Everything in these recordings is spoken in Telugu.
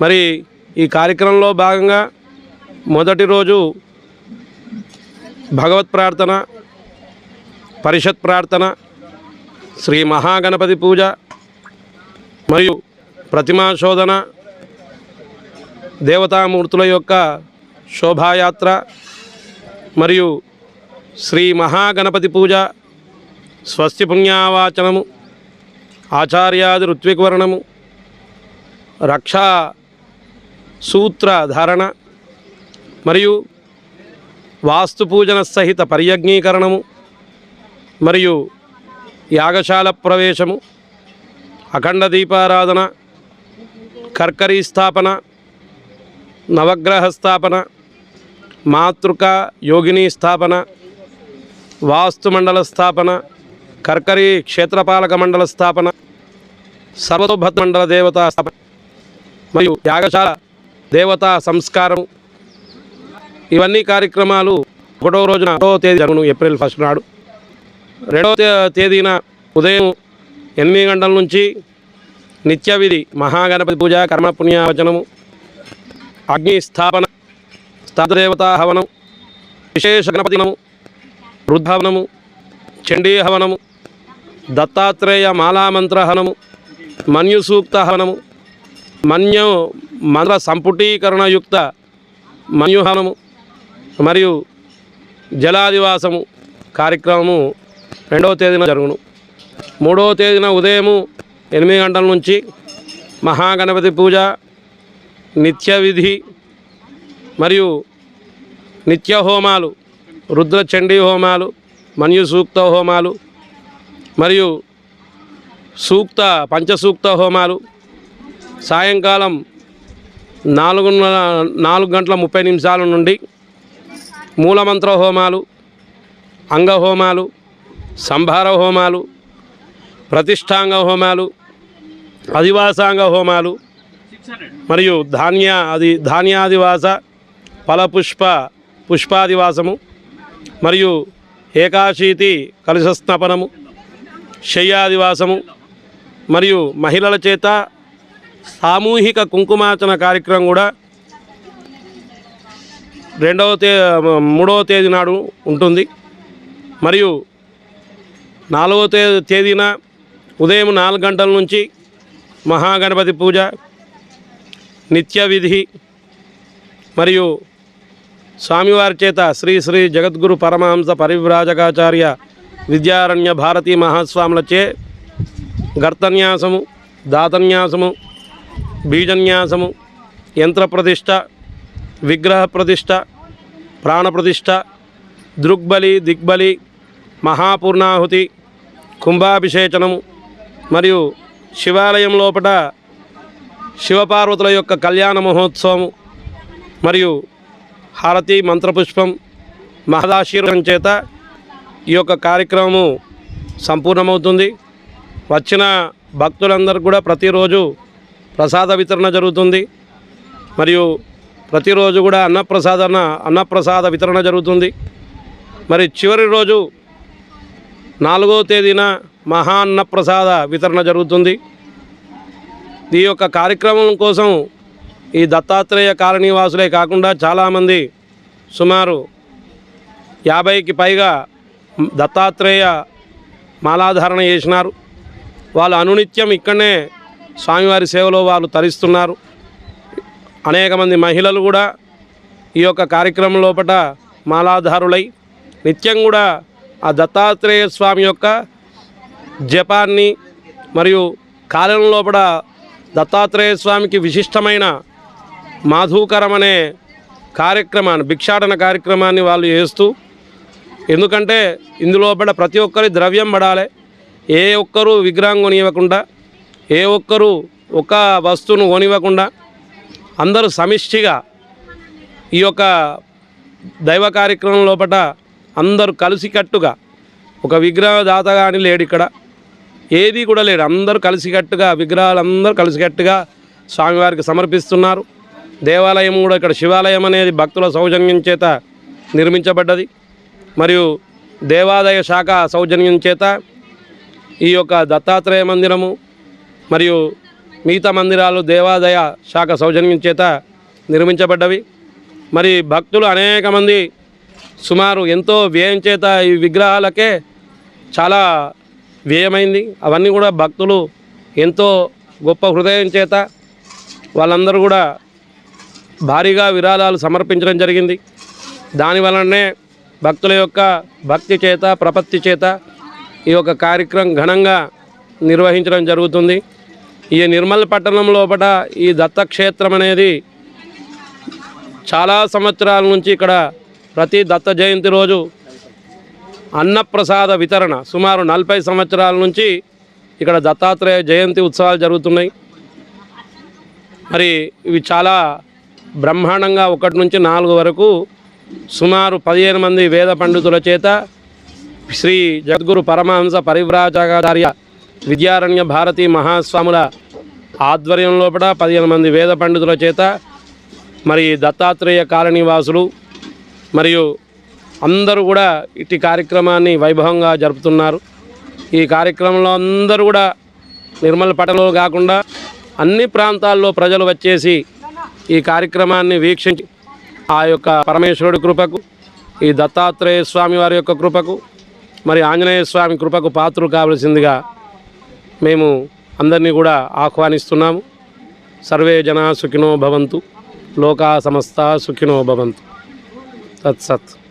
మరి ఈ కార్యక్రమంలో భాగంగా మొదటి రోజు భగవత్ ప్రార్థన పరిషత్ ప్రార్థన శ్రీ మహాగణపతి పూజ మరియు ప్రతిమా శోధన దేవతామూర్తుల యొక్క శోభాయాత్ర మరియు శ్రీ మహాగణపతి పూజ స్వస్తి పుణ్యావాచనము ఆచార్యాది ఋత్వికవర్ణము రక్షా సూత్రధారణ మరియు వాస్తు పూజన సహిత పర్యజ్ఞీకరణము మరియు యాగశాల ప్రవేశము అఖండ దీపారాధన కర్కరీ స్థాపన నవగ్రహ స్థాపన మాతృక యోగిని స్థాపన వాస్తుమండల స్థాపన కర్కరీ క్షేత్రపాలక మండల స్థాపన సర్వతోభద్ర మండల దేవతా స్థాపన మరియు యాగశాల దేవతా సంస్కారం. ఇవన్నీ కార్యక్రమాలు ఒకటో రోజున ఒకటో తేదీ జరుగును ఏప్రిల్ ఫస్ట్ నాడు. రెండవ తేదీన ఉదయం ఎనిమిది గంటల నుంచి నిత్య విధి మహాగణపతి పూజ కర్మ పుణ్యావచనము అగ్ని స్థాపన హవనం విశేష గణపతినము వృద్ధవనము చండీ హవనము దత్తాత్రేయ మాలామంత్ర హవనము మన్యు హవనము మన్యు మంత్ర సంపుటీకరణయుక్త మన్యుహనము మరియు జలాదివాసము కార్యక్రమము రెండవ తేదీన జరుగును. మూడవ తేదీన ఉదయము ఎనిమిది గంటల నుంచి మహాగణపతి పూజ నిత్య విధి మరియు నిత్య హోమాలు రుద్ర చండీ హోమాలు మన్యు సూక్త హోమాలు మరియు సూక్త పంచసూక్త హోమాలు సాయంకాలం నాలుగున్నర నాలుగు గంటల ముప్పై నిమిషాల నుండి మూలమంత్ర హోమాలు అంగహోమాలు సంభార హోమాలు ప్రతిష్టాంగ హోమాలు అధివాసాంగ హోమాలు మరియు ధాన్య అది ధాన్యాదివాస ఫలపుష్ప పుష్పాదివాసము మరియు ఏకాశీతి కలుషస్నపనము శయ్యాదివాసము మరియు మహిళల చేత సామూహిక కుంకుమార్చన కార్యక్రమం కూడా రెండవ తే మూడవ తేదీ నాడు ఉంటుంది. మరియు నాలుగవ తే తేదీన ఉదయం నాలుగు గంటల నుంచి మహాగణపతి పూజ నిత్య విధి మరియు స్వామివారి చేత శ్రీ శ్రీ జగద్గురు పరమహంస పరివ్రాజకాచార్య విద్యారణ్య భారతీ మహాస్వాములచే గర్తన్యాసము దాతన్యాసము బీజన్యాసము యంత్ర ప్రతిష్ట విగ్రహ ప్రతిష్ట ప్రాణప్రతిష్ట దృగ్బలి దిగ్బలి మహాపూర్ణాహుతి కుంభాభిషేచనము మరియు శివాలయం లోపల శివపార్వతుల యొక్క కళ్యాణ మహోత్సవము మరియు హారతి మంత్రపుష్పం మహదాశీర్వం చేత ఈ యొక్క కార్యక్రమము సంపూర్ణమవుతుంది. వచ్చిన భక్తులందరూ కూడా ప్రతిరోజు ప్రసాద వితరణ జరుగుతుంది. మరియు ప్రతిరోజు కూడా అన్నప్రసాదన అన్నప్రసాద వితరణ జరుగుతుంది. మరి చివరి రోజు నాలుగో తేదీన మహా అన్నప్రసాద వితరణ జరుగుతుంది. ఈ యొక్క కార్యక్రమం కోసం ఈ దత్తాత్రేయ కాలనీవాసులే కాకుండా చాలామంది సుమారు యాభైకి పైగా దత్తాత్రేయ మాలాధారణ చేసినారు. వాళ్ళు అనునిత్యం ఇక్కడనే స్వామివారి సేవలో వాళ్ళు తరిస్తున్నారు. అనేక మంది మహిళలు కూడా ఈ యొక్క కార్యక్రమం లోపల మాలాధారులై నిత్యం కూడా ఆ దత్తాత్రేయ స్వామి యొక్క జపాన్ని మరియు కాలం లోపల దత్తాత్రేయ స్వామికి విశిష్టమైన మాధుకరం అనే కార్యక్రమాన్ని భిక్షాటన కార్యక్రమాన్ని వాళ్ళు చేస్తూ ఎందుకంటే ఇందులోపల ప్రతి ఒక్కరి ద్రవ్యం పడాలి. ఏ ఒక్కరూ విగ్రహం కొనివ్వకుండా ఏ ఒక్కరూ ఒక వస్తువును కొనివ్వకుండా అందరూ సమిష్టిగా ఈ యొక్క దైవ కార్యక్రమం లోపల అందరూ కలిసికట్టుగా ఒక విగ్రహ దాత కానీ లేడు ఇక్కడ. ఏది కూడా లేడు. అందరూ కలిసికట్టుగా విగ్రహాలు అందరూ కలిసికట్టుగా స్వామివారికి సమర్పిస్తున్నారు. దేవాలయం కూడా ఇక్కడ శివాలయం అనేది భక్తుల సౌజన్యం చేత నిర్మించబడ్డది. మరియు దేవాదాయ శాఖ సౌజన్యం చేత ఈ యొక్క దత్తాత్రేయ మందిరము మరియు మిగతా మందిరాలు దేవాదాయ శాఖ సౌజన్యం చేత నిర్మించబడ్డవి. మరి భక్తులు అనేక మంది సుమారు ఎంతో వ్యయం చేత ఈ విగ్రహాలకే చాలా వ్యయమైంది. అవన్నీ కూడా భక్తులు ఎంతో గొప్ప హృదయం చేత వాళ్ళందరూ కూడా భారీగా విరాళాలు సమర్పించడం జరిగింది. దానివలనే భక్తుల యొక్క భక్తి చేత ప్రపత్తి చేత ఈ యొక్క కార్యక్రమం ఘనంగా నిర్వహించడం జరుగుతుంది. ఈ నిర్మల్ పట్టణం లోపల ఈ దత్తక్షేత్రం అనేది చాలా సంవత్సరాల నుంచి ఇక్కడ ప్రతి దత్త జయంతి రోజు అన్నప్రసాద వితరణ సుమారు నలభై సంవత్సరాల నుంచి ఇక్కడ దత్తాత్రేయ జయంతి ఉత్సవాలు జరుగుతున్నాయి. మరి ఇవి చాలా బ్రహ్మాండంగా ఒకటి నుంచి నాలుగు వరకు సుమారు పదిహేను మంది వేద పండితుల చేత శ్రీ జగద్గురు పరమహంస పరివ్రాజాచార్య విద్యారణ్య భారతీ మహాస్వాముల ఆధ్వర్యం లోపల పదిహేను మంది వేద పండితుల చేత మరి దత్తాత్రేయ కాలనీవాసులు మరియు అందరూ కూడా ఇట్టి కార్యక్రమాన్ని వైభవంగా జరుపుతున్నారు. ఈ కార్యక్రమంలో అందరూ కూడా నిర్మల్ పటంలో కాకుండా అన్ని ప్రాంతాల్లో ప్రజలు వచ్చేసి ఈ కార్యక్రమాన్ని వీక్షించి ఆ యొక్క పరమేశ్వరుడి కృపకు ఈ దత్తాత్రేయ స్వామి వారి యొక్క కృపకు మరి ఆంజనేయ స్వామి కృపకు పాత్రలు కావలసిందిగా మేము అందరినీ కూడా ఆహ్వానిస్తున్నాము. సర్వే జనా సుఖినో భవంతు. లోకా సమస్త సుఖినో భవంతు. తత్సత్.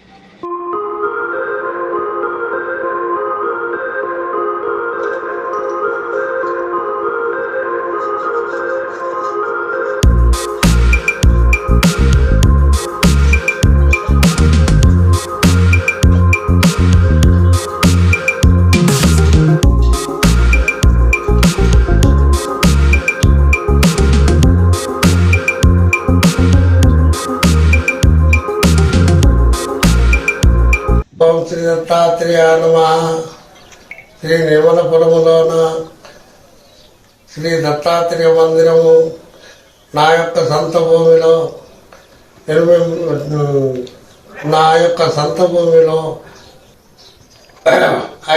దత్తాత్రేయ శ్రీ నిర్మలపురములోన శ్రీ దత్తాత్రేయ మందిరము నా యొక్క సొంత భూమిలో ఎనభై నా యొక్క సొంత భూమిలో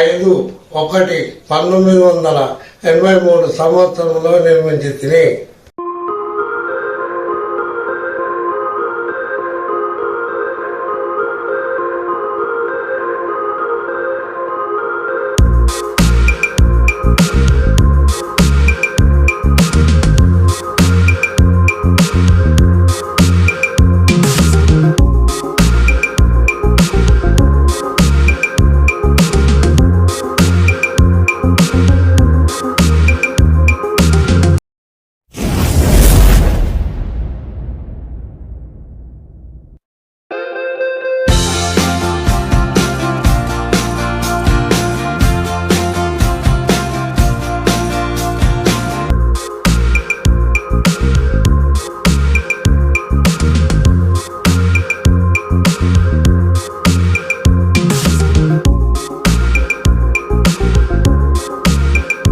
ఐదు ఒకటి పంతొమ్మిది వందల ఎనభై మూడు సంవత్సరంలో నిర్మించి తిని